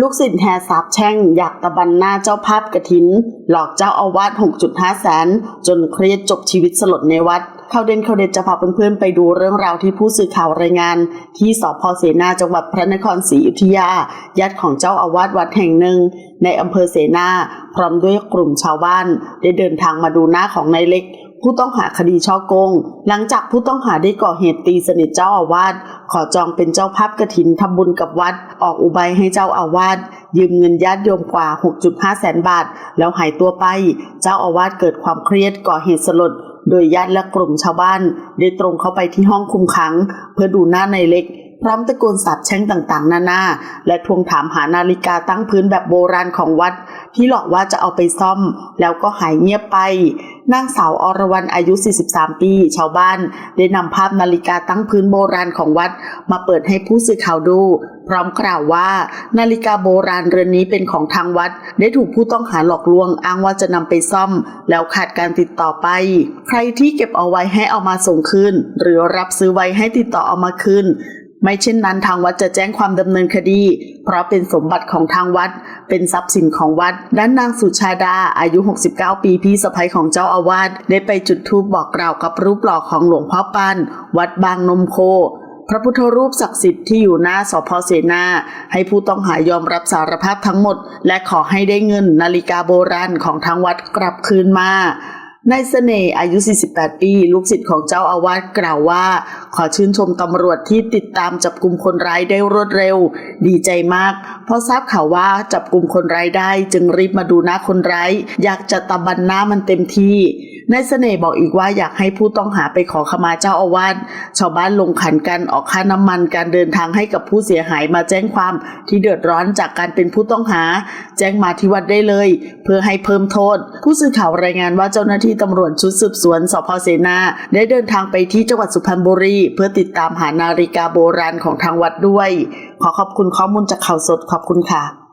ลูกศิษย์แห่สาบแช่ง อยากตะบันหน้าเจ้าภาพกระถิน หลอกเจ้าอาวาส 6.5 แสน จนเครียดจบชีวิตสลดในวัด เข้าเด่นเข้าเด่นจะพาเพื่อนๆ ไปดูเรื่องราวที่ผู้สื่อข่าวรายงาน ที่สพเสนาจังหวัดพระนครศรีอยุธยา ญาติของเจ้าอาวาสวัดแห่งหนึ่ง ในอำเภอเสนา พร้อมด้วยกลุ่มชาวบ้าน ได้เดินทางมาดูหน้าของนายเล็ก ผู้ต้องหาคดีช่อโกง หลังจากผู้ต้องหาได้ก่อเหตุตีสนิทเจ้าอาวาสขอจองเป็นเจ้าภาพกระถินทำบุญกับวัด ออกอุบายให้เจ้าอาวาสยืมเงินญาติโยมกว่า 6.5 แสนบาท แล้วหายตัวไป เจ้าอาวาสเกิดความเครียดก่อเหตุสลด โดยญาติและกลุ่มชาวบ้าน ได้ตรงเข้าไปที่ห้องคุมขัง เพื่อดูหน้าในเล็ก พร้อมตะโกนสาบแช่งต่างๆ นานา และทวงถามหานาฬิกาตั้งพื้นแบบโบราณของวัด ที่หลอกว่าจะเอาไปซ่อม แล้วก็หายเงียบไปนางสาวอรวรรณอายุ 43 ปี ชาวบ้าน ได้นำภาพนาฬิกาตั้งพื้นโบราณของวัด มาเปิดให้ผู้สื่อข่าวดู พร้อมกล่าวว่า นาฬิกาโบราณเรือนนี้เป็นของทางวัด ได้ถูกผู้ต้องหาหลอกลวง อ้างว่าจะนำไปซ่อม แล้วขาดการติดต่อไป ใครที่เก็บเอาไว้ให้เอามาส่งคืนหรือรับซื้อไว้ให้ติดต่อเอามาคืน ไม่เช่นนั้นทางวัดจะแจ้งความดำเนินคดี เพราะเป็นสมบัติของทางวัด เป็นทรัพย์สินของวัด ด้านนางสุชาดา อายุ 69 ปีพี่สะใภ้ของเจ้าอาวาสได้ไปจุดธูปบอกกล่าวกับรูปหล่อของหลวงพ่อปานวัดบางนมโค พระพุทธรูปศักดิ์สิทธิ์ที่อยู่หน้าสพเสนา ให้ผู้ต้องหายอมรับสารภาพทั้งหมด และขอให้ได้เงินนาฬิกาโบราณของทางวัดกลับคืนมา นายเสน่ห์อายุ 48 ปี ลูกศิษย์ของเจ้าอาวาสกล่าวว่า ขอชื่นชมตำรวจที่ติดตามจับกลุ่มคนร้ายได้รวดเร็ว ดีใจมาก เพราะทราบข่าวว่าจับกลุ่มคนร้ายได้ จึงรีบมาดูหน้าคนร้าย อยากจะตะบันหน้ามันเต็มที่ นายเสน่ห์บอกอีกว่าอยากให้ผู้ต้องหาไปขอขมาเจ้าอาวาสชาวบ้านลงขันกันออกค่าน้ำมันการเดินทางให้กับผู้เสียหายมาแจ้งความที่เดือดร้อนจากการเป็นผู้ต้องหา แจ้งมาที่วัดได้เลย เพื่อให้เพิ่มโทษ ผู้สื่อข่าวรายงานว่าเจ้าหน้าที่ตำรวจชุดสืบสวนสพเสนาได้เดินทางไปที่จังหวัดสุพรรณบุรี เพื่อติดตามหานาฬิกาโบราณของทางวัดด้วย ขอขอบคุณข้อมูลจากข่าวสดขอบคุณค่ะ